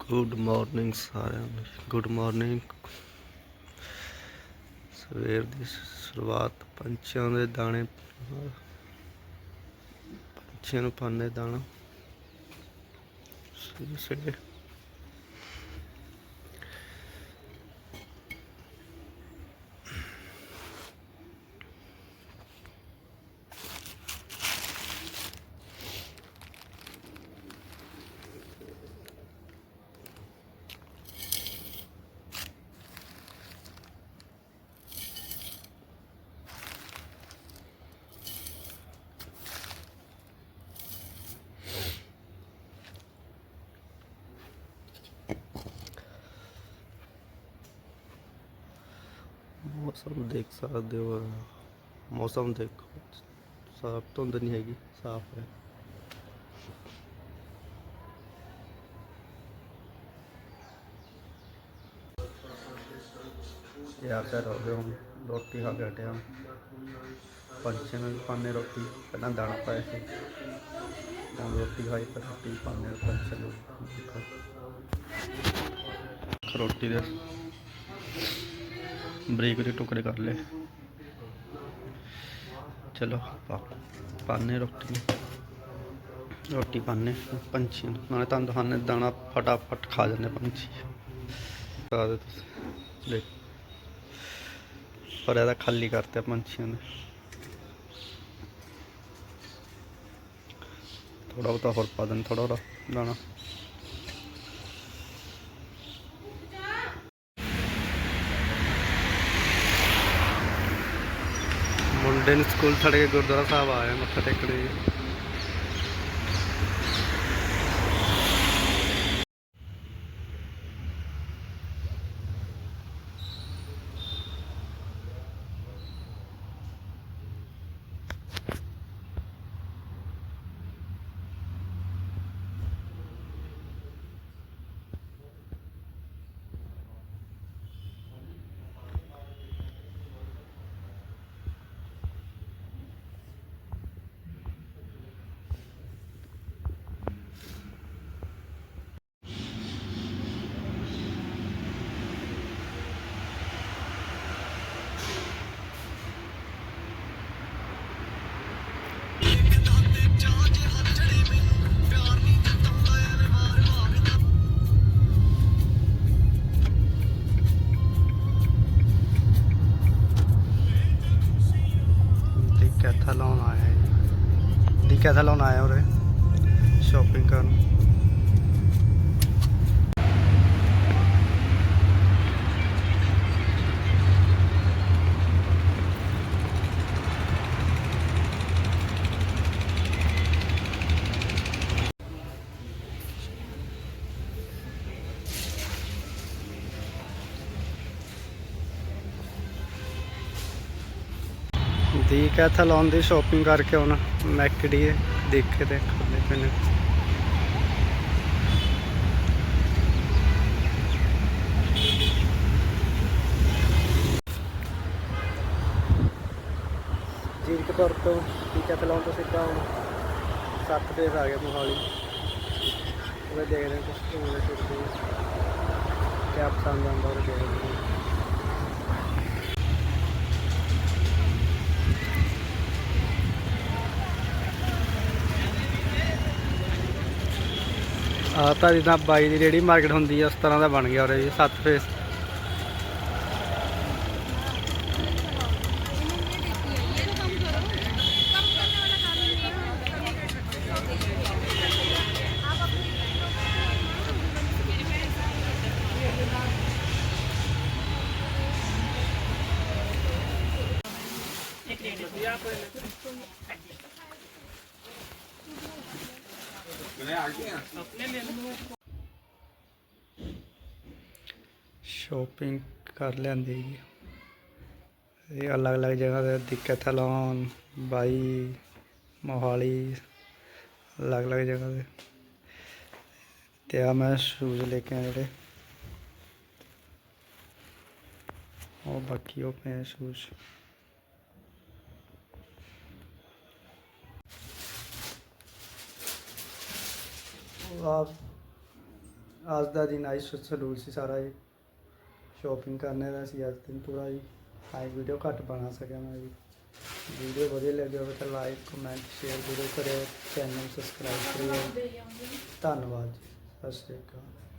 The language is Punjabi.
ਗੁੱਡ ਮਾਰਨਿੰਗ ਸਾਰਿਆਂ ਨੂੰ। ਗੁੱਡ ਮਾਰਨਿੰਗ ਸਵੇਰ ਦੀ ਸ਼ੁਰੂਆਤ ਪੰਛੀਆਂ ਦੇ ਦਾਣੇ ਪੰਛੀਆਂ ਨੂੰ ਪਾਉਂਦੇ ਦਾਣਾ। ਸਵੇਰੇ ਮੌਸਮ ਦੇਖ ਸਕਦੇ ਹੋ। ਮੌਸਮ ਦੇਖੋ, ਸਾਫ਼ ਧੁੰਦ ਨਹੀਂ ਹੈਗੀ, ਸਾਫ਼ ਹੈ। ਯਾਰ ਸਰ ਹੋ ਗਏ ਹੁਣ, ਰੋਟੀ ਖਾ ਕੇ ਹਟੇ ਹਾਂ। ਪੰਛੀਆਂ ਨੂੰ ਵੀ ਪਾਉਂਦੇ ਰੋਟੀ, ਪਹਿਲਾਂ ਦਾਣਾ ਪਾਇਆ ਸੀ। ਹੁਣ ਰੋਟੀ ਖਾਈ ਪਰ ਰੋਟੀ ਪਾਉਂਦੇ ਪੰਛੀਆਂ ਨੂੰ। ਦੇਖੋ। ਰੋਟੀ ਦੇ ਬਰੀਕ ਦੇ ਟੁਕੜੇ ਕਰ ਲਏ। ਚਲੋ, ਪਾ ਪਾਣੇ ਰੋਟੀ। ਰੋਟੀ ਪਾਣੇ ਪੰਛੀਆਂ ਨੂੰ। ਨਾਲੇ ਤੁਹਾਨੂੰ ਦਿਖਾਉਂਦੇ ਦਾਣਾ ਫਟਾਫਟ ਖਾ ਜਾਂਦੇ ਪੰਛੀ। ਖਾ ਦੇ ਤੁਸੀਂ। ਦੇਖ। ਪਰ ਇਹਦਾ ਖਾਲੀ ਕਰਤੇ ਪੰਛੀਆਂ ਨੇ। ਥੋੜਾ ਬਹੁਤਾ ਹੋਰ ਪਾ ਦੇਣ ਥੋੜਾ ਥੋੜਾ ਦਾਣਾ। ਮੁੰਡੇ ਨੂੰ ਸਕੂਲ ਛੱਡ ਕੇ ਗੁਰਦੁਆਰਾ ਸਾਹਿਬ ਆਏ ਮੱਥਾ ਟੇਕਣ ਜੀ ਜੀ ਆਇਆ ਉਰੇ ਸ਼ਾਪਿੰਗ ਕਰਨ। ਠੀਕ ਹੈ। ਇੱਥੇ ਲਾਉਣ ਦੀ ਸ਼ਾਪਿੰਗ ਕਰਕੇ ਹੁਣ ਮੈਕਡੀ ਦੇਖੇ ਤੇ ਖਾਂਦੇ ਪਏ ਨੇ ਜੀਰਕਪੁਰ ਤੋਂ ਠੀਕ ਹੈ ਇੱਥੇ ਤੋਂ ਸਿੱਧਾ ਹੁਣ ਸੱਤ ਫੇਸ ਆ ਗਿਆ ਮੋਹਾਲੀ। ਉਹ ਦੇਖਦੇ ਹਾਂ ਕੁਝ ਘੁੰਮਣੇ ਫਿਰਦੇ ਹਾਂ ਕਿਆ ਪਸੰਦ ਆਉਂਦਾ ਉਹ ਦੇਖਦੇ ਹਾਂ। ਆ ਤਾਂ ਜਿੱਦਾਂ ਬਾਈ ਦੀ ਜਿਹੜੀ ਮਾਰਕੀਟ ਹੁੰਦੀ ਆ, ਉਸ ਤਰ੍ਹਾਂ ਦਾ ਬਣ ਗਿਆ ਉਰੇ ਜੀ ਸੱਤ ਫੇਸ ਸ਼ਾਪਿੰਗ ਕਰ ਲੈਂਦੀ ਇਹ ਅਲੱਗ ਅਲੱਗ ਜਗ੍ਹਾ ਤੇ ਦਿੱਕਤ ਬਾਈ, ਮੋਹਾਲੀ ਅਲੱਗ ਅਲੱਗ ਜਗ੍ਹਾ ਤੇ। ਤੇ ਆ ਮੈਂ ਸ਼ੂਜ਼ ਲੈ ਕੇ ਆਇਆ ਜਿਹੜੇ। ਉਹ ਬਾਕੀ ਉਹ ਪਏ ਸ਼ੂਜ਼ ਆ ਅੱਜ ਦਾ ਦਿਨ ਆਈ ਸ਼ਡਿਊਲ ਸੀ ਸਾਰਾ ਜੀ। ਸ਼ਾਪਿੰਗ ਕਰਨੇ ਦਾ ਸੀ ਅੱਜ ਦਿਨ ਪੂਰਾ ਜੀ। ਅੱਜ ਵੀਡੀਓ ਘੱਟ ਬਣਾ ਸਕਿਆ ਮੈਂ ਜੀ। ਵੀਡੀਓ ਵਧੀਆ ਲੱਗਿਆ ਹੋਵੇ ਤਾਂ ਲਾਈਕ ਕਮੈਂਟ ਸ਼ੇਅਰ ਜ਼ਰੂਰ ਕਰਿਓ। ਚੈਨਲ ਸਬਸਕ੍ਰਾਈਬ ਕਰਿਓ। ਧੰਨਵਾਦ ਜੀ। ਸਤਿ ਸ਼੍ਰੀ ਅਕਾਲ।